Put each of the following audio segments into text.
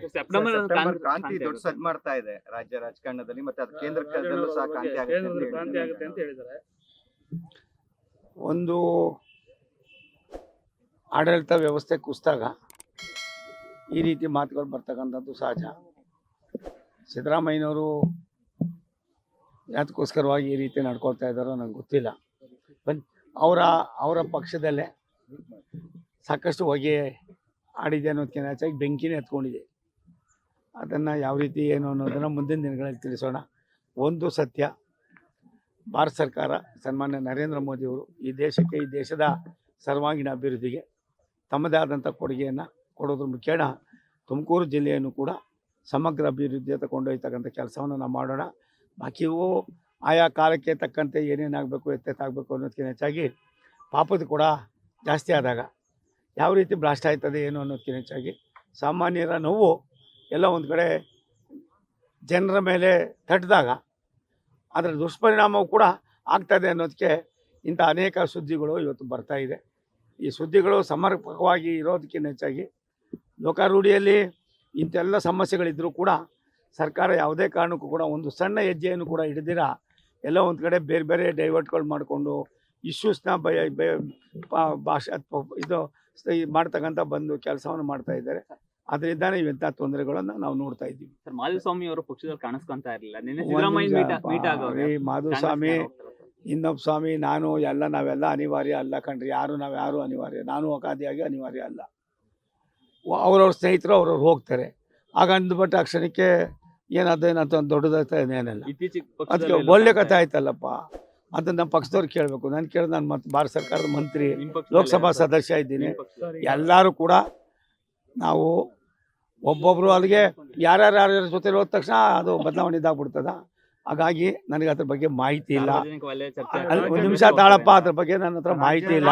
ಕ್ರಾಂತಿ ದೊಡ್ಡ ಸದ್ ಮಾಡ್ತಾ ಇದೆ ರಾಜ್ಯ ರಾಜಕಾರಣದಲ್ಲಿ ಮತ್ತೆ ಅದು ಕೇಂದ್ರದಲ್ಲೂ ಸಹ ಕ್ರಾಂತಿ ಆಗುತ್ತೆ ಅಂತ ಹೇಳಿದ್ದಾರೆ. ಒಂದು ಆಡಳಿತ ವ್ಯವಸ್ಥೆ ಕುಸಿದಾಗ ಈ ರೀತಿ ಮಾತುಗಳು ಬರ್ತಕ್ಕಂಥದ್ದು ಸಹಜ. ಸಿದ್ದರಾಮಯ್ಯನವರು ಯಾತಕ್ಕೋಸ್ಕರವಾಗಿ ಈ ರೀತಿ ನಡ್ಕೊಳ್ತಾ ಇದ್ದಾರೋ ನನಗೆ ಗೊತ್ತಿಲ್ಲ. ಬನ್ ಅವರ ಅವರ ಪಕ್ಷದಲ್ಲೇ ಸಾಕಷ್ಟು ಹೊಗೆ ಆಡಿದೆ ಅನ್ನೋದಕ್ಕೆ ಹೆಚ್ಚಾಗಿ ಬೆಂಕಿನೇ ಎತ್ಕೊಂಡಿದೆ. ಅದನ್ನು ಯಾವ ರೀತಿ ಏನು ಅನ್ನೋದನ್ನು ಮುಂದಿನ ದಿನಗಳಲ್ಲಿ ತಿಳಿಸೋಣ. ಒಂದು ಸತ್ಯ, ಭಾರತ ಸರ್ಕಾರ, ಸನ್ಮಾನ್ಯ ನರೇಂದ್ರ ಮೋದಿಯವರು ಈ ದೇಶಕ್ಕೆ, ಈ ದೇಶದ ಸರ್ವಾಂಗೀಣ ಅಭಿವೃದ್ಧಿಗೆ ತಮ್ಮದೇ ಆದಂಥ ಕೊಡುಗೆಯನ್ನು ಕೊಡೋದ್ರ ಮುಖೇಣ ತುಮಕೂರು ಜಿಲ್ಲೆಯನ್ನು ಕೂಡ ಸಮಗ್ರ ಅಭಿವೃದ್ಧಿಯತ್ತ ತಗೊಂಡೊಯ್ತಕ್ಕಂಥ ಕೆಲಸವನ್ನು ನಾವು ಮಾಡೋಣ. ಬಾಕಿಯೂ ಆಯಾ ಕಾಲಕ್ಕೆ ತಕ್ಕಂತೆ ಏನೇನಾಗಬೇಕು ಎತ್ತೆತ್ತಾಗಬೇಕು ಅನ್ನೋದಕ್ಕಿಂತ ಹೆಚ್ಚಾಗಿ ಪಾಪದ ಕೂಡ ಜಾಸ್ತಿ ಆದಾಗ ಯಾವ ರೀತಿ ಬ್ಲಾಸ್ಟ್ ಆಯ್ತದೆ, ಏನು ಅನ್ನೋದಕ್ಕಿಂತ ಹೆಚ್ಚಾಗಿ ಸಾಮಾನ್ಯರ ನೋವು ಎಲ್ಲ ಒಂದು ಕಡೆ ಜನರ ಮೇಲೆ ತಟ್ಟಿದಾಗ ಅದರ ದುಷ್ಪರಿಣಾಮವು ಕೂಡ ಆಗ್ತದೆ ಅನ್ನೋದಕ್ಕೆ ಇಂಥ ಅನೇಕ ಸುದ್ದಿಗಳು ಇವತ್ತು ಬರ್ತಾ ಇದೆ. ಈ ಸುದ್ದಿಗಳು ಸಮರ್ಪಕವಾಗಿ ಇರೋದಕ್ಕಿಂತ ಹೆಚ್ಚಾಗಿ ಲೋಕಾರೂಢಿಯಲ್ಲಿ ಇಂಥೆಲ್ಲ ಸಮಸ್ಯೆಗಳಿದ್ದರೂ ಕೂಡ ಸರ್ಕಾರ ಯಾವುದೇ ಕಾರಣಕ್ಕೂ ಕೂಡ ಒಂದು ಸಣ್ಣ ಹೆಜ್ಜೆಯನ್ನು ಕೂಡ ಹಿಡಿದಿರ ಎಲ್ಲ ಒಂದು ಕಡೆ ಬೇರೆ ಬೇರೆ ಡೈವರ್ಟ್ಗಳು ಮಾಡಿಕೊಂಡು ಇಶ್ಯೂಸ್ನ ಬಯ ಭಾಷೆ ಇದು ಮಾಡ್ತಕ್ಕಂಥ ಬಂದು ಕೆಲಸವನ್ನು ಮಾಡ್ತಾ ಇದ್ದಾರೆ. ಅದರಿಂದಾನೇ ಇವೆಂತಹ ತೊಂದರೆಗಳನ್ನ ನಾವು ನೋಡ್ತಾ ಇದ್ದೀವಿ. ಸರ್ ಮಾಧುಸ್ವಾಮಿ ಅವರು ಪಕ್ಷದಲ್ಲಿ ಕಾಣಿಸ್ಕೊಂತ ಇರಲಿಲ್ಲ. ನಿನ್ನೆ ಒಂದ್ ಮಾಧುಸ್ವಾಮಿ ಇನ್ನೊಬ್ಬ ಸ್ವಾಮಿ ನಾನು ಎಲ್ಲ ನಾವೆಲ್ಲ ಅನಿವಾರ್ಯ ಅಲ್ಲ ಕಣ್ರಿ. ಯಾರು ನಾವು ಯಾರು ಅನಿವಾರ್ಯ? ನಾನು ಅಕಾದಿಯಾಗಿ ಅನಿವಾರ್ಯ ಅಲ್ಲ. ಅವ್ರವ್ರ ಸ್ನೇಹಿತರು ಅವ್ರವ್ರು ಹೋಗ್ತಾರೆ. ಆಗ ಅಂದ್ಬಿಟ್ಟು ಆ ಕ್ಷಣಕ್ಕೆ ಏನಾದೇನಂತ ದೊಡ್ಡದಾಗ್ತಾ ಏನಿಲ್ಲ. ಇತ್ತೀಚೆಗೆ ಅದಕ್ಕೆ ಒಳ್ಳೆ ಕಥೆ ಆಯ್ತಲ್ಲಪ್ಪ. ಅಂತ ನಮ್ಮ ಪಕ್ಷದವ್ರು ಕೇಳಬೇಕು. ನಾನು ಕೇಳಿದ ನಾನು ಮತ್ತೆ ಭಾರತ ಸರ್ಕಾರದ ಮಂತ್ರಿ ಲೋಕಸಭಾ ಸದಸ್ಯ ಇದ್ದೀನಿ. ಎಲ್ಲರೂ ಕೂಡ ನಾವು ಒಬ್ಬೊಬ್ರು ಅಲ್ಲಿಗೆ ಯಾರ್ಯಾರು ಯಾರ್ಯಾರ ಜೊತೆ ಹೋದ ತಕ್ಷಣ ಅದು ಬದಲಾವಣೆ ಇದಾಗ್ಬಿಡ್ತದ ಹಾಗಾಗಿ ನನಗೆ ಅದ್ರ ಬಗ್ಗೆ ಮಾಹಿತಿ ಇಲ್ಲ ಒಂದು ನಿಮಿಷ ತಾಳಪ್ಪ ಅದ್ರ ಬಗ್ಗೆ ನನ್ನ ಹತ್ರ ಮಾಹಿತಿ ಇಲ್ಲ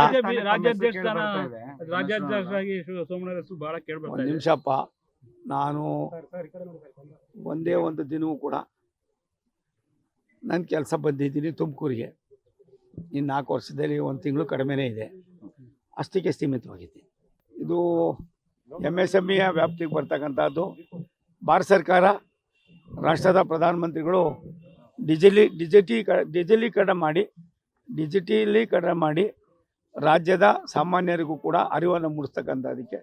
ಒಂದು ನಿಮಿಷಪ್ಪ ನಾನು ಒಂದೇ ಒಂದು ದಿನವೂ ಕೂಡ ನನ್ನ ಕೆಲಸ ಬಂದಿದ್ದೀನಿ ತುಮಕೂರಿಗೆ ಇನ್ನು ನಾಲ್ಕು ವರ್ಷದಲ್ಲಿ ಒಂದು ತಿಂಗಳು ಕಡಿಮೆನೇ ಇದೆ ಅಷ್ಟಕ್ಕೆ ಸೀಮಿತವಾಗಿದೆ ಇದು ಎಂ ಎಸ್ ಎಂ ಇಯ ವ್ಯಾಪ್ತಿಗೆ ಬರ್ತಕ್ಕಂಥದ್ದು. ಭಾರತ ಸರ್ಕಾರ ರಾಷ್ಟ್ರದ ಪ್ರಧಾನಮಂತ್ರಿಗಳು ಡಿಜಿಲಿ ಡಿಜಿಟಿ ಡಿಜಿಲೀಕರಣ ಮಾಡಿ ಡಿಜಿಟಲೀಕರಣ ಮಾಡಿ ರಾಜ್ಯದ ಸಾಮಾನ್ಯರಿಗೂ ಕೂಡ ಅರಿವನ್ನು ಮೂಡಿಸ್ತಕ್ಕಂಥದ್ದಕ್ಕೆ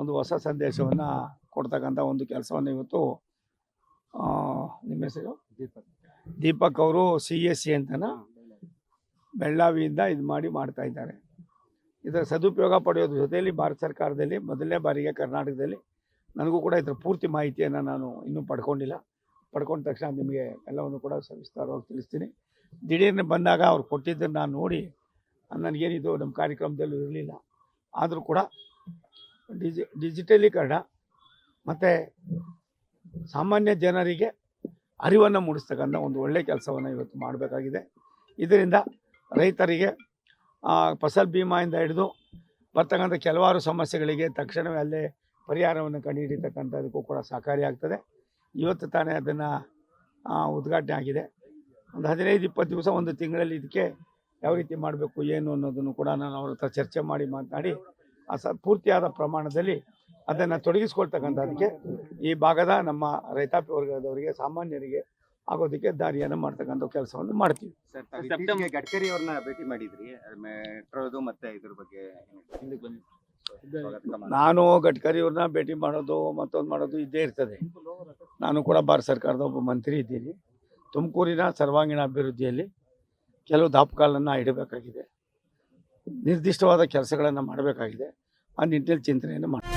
ಒಂದು ಹೊಸ ಸಂದೇಶವನ್ನು ಕೊಡ್ತಕ್ಕಂಥ ಒಂದು ಕೆಲಸವನ್ನು ಇವತ್ತು ನಿಮ್ಮ ಹೆಸರು? ದೀಪಕ್. ಅವರು ಸಿ ಎಸ್ ಸಿ ಅಂತನ ಬೆಳ್ಳಾವಿಯಿಂದ ಇದು ಮಾಡಿ ಮಾಡ್ತಾ ಇದ್ದಾರೆ. ಇದರ ಸದುಪಯೋಗ ಪಡೆಯೋದ್ರ ಜೊತೆಯಲ್ಲಿ ಭಾರತ ಸರ್ಕಾರದಲ್ಲಿ ಮೊದಲನೇ ಬಾರಿಗೆ ಕರ್ನಾಟಕದಲ್ಲಿ ನನಗೂ ಕೂಡ ಇದರ ಪೂರ್ತಿ ಮಾಹಿತಿಯನ್ನು ನಾನು ಇನ್ನೂ ಪಡ್ಕೊಂಡಿಲ್ಲ. ಪಡ್ಕೊಂಡ ತಕ್ಷಣ ನಿಮಗೆ ಎಲ್ಲವನ್ನು ಕೂಡ ಸವಿಸ್ತಾರವಾಗಿ ತಿಳಿಸ್ತೀನಿ. ದಿಢೀರ್ನೆ ಬಂದಾಗ ಅವ್ರು ಕೊಟ್ಟಿದ್ದನ್ನು ನಾನು ನೋಡಿ ನನಗೇನಿದು ನಮ್ಮ ಕಾರ್ಯಕ್ರಮದಲ್ಲೂ ಇರಲಿಲ್ಲ. ಆದರೂ ಕೂಡ ಡಿಜಿ, ಡಿಜಿಟಲೀಕರಣ ಮತ್ತು ಸಾಮಾನ್ಯ ಜನರಿಗೆ ಅರಿವನ್ನು ಮೂಡಿಸ್ತಕ್ಕಂಥ ಒಂದು ಒಳ್ಳೆಯ ಕೆಲಸವನ್ನು ಇವತ್ತು ಮಾಡಬೇಕಾಗಿದೆ. ಇದರಿಂದ ರೈತರಿಗೆ ಫಸಲ್ ಭೀಮಾಯಿಂದ ಹಿಡಿದು ಬರ್ತಕ್ಕಂಥ ಕೆಲವಾರು ಸಮಸ್ಯೆಗಳಿಗೆ ತಕ್ಷಣವೇ ಅಲ್ಲೇ ಪರಿಹಾರವನ್ನು ಕಂಡುಹಿಡಿತಕ್ಕಂಥದಕ್ಕೂ ಕೂಡ ಸಹಕಾರಿಯಾಗ್ತದೆ ಇವತ್ತು ತಾನೇ ಅದನ್ನು ಉದ್ಘಾಟನೆ ಆಗಿದೆ. ಒಂದು ಹದಿನೈದು, ಇಪ್ಪತ್ತು ದಿವಸ, ಒಂದು ತಿಂಗಳಲ್ಲಿ ಇದಕ್ಕೆ ಯಾವ ರೀತಿ ಮಾಡಬೇಕು, ಏನು ಅನ್ನೋದನ್ನು ಕೂಡ ನಾನು ಅವ್ರ ಹತ್ರ ಚರ್ಚೆ ಮಾಡಿ ಮಾತನಾಡಿ, ಆ ಸ, ಪೂರ್ತಿಯಾದ ಪ್ರಮಾಣದಲ್ಲಿ ಅದನ್ನು ತೊಡಗಿಸ್ಕೊಳ್ತಕ್ಕಂಥದ್ದಕ್ಕೆ ಈ ಭಾಗದ ನಮ್ಮ ರೈತಾಪಿ ವರ್ಗದವರಿಗೆ, ಸಾಮಾನ್ಯರಿಗೆ ಆಗೋದಕ್ಕೆ ದಾರಿಯನ್ನು ಮಾಡ್ತಕ್ಕಂಥ ಕೆಲಸವನ್ನು ಮಾಡ್ತೀವಿ. ಸರ್, ಸೆಪ್ಟೆಂಬರ್- ಗಡ್ಕರಿ ಅವ್ರನ್ನ ಭೇಟಿ ಮಾಡಿದ್ರಿ. ಮೆಟ್ರೋದು ಮತ್ತೆ ಇದ್ರ ಬಗ್ಗೆ. ನಾನು ಗಡ್ಕರಿ ಅವ್ರನ್ನ ಭೇಟಿ ಮಾಡೋದು ಮತ್ತೊಂದು ಮಾಡೋದು ಇದ್ದೇ ಇರ್ತದೆ. ನಾನು ಕೂಡ ಭಾರತ ಸರ್ಕಾರದ ಒಬ್ಬ ಮಂತ್ರಿ ಇದ್ದೀನಿ. ತುಮಕೂರಿನ ಸರ್ವಾಂಗೀಣ ಅಭಿವೃದ್ಧಿಯಲ್ಲಿ ಕೆಲವು ದಾಪುಗಾಲನ್ನು ಇಡಬೇಕಾಗಿದೆ. ನಿರ್ದಿಷ್ಟವಾದ ಕೆಲಸಗಳನ್ನು ಮಾಡಬೇಕಾಗಿದೆ. ಆ ನಿಟ್ಟಿನಲ್ಲಿ ಚಿಂತನೆಯನ್ನು ಮಾಡಿ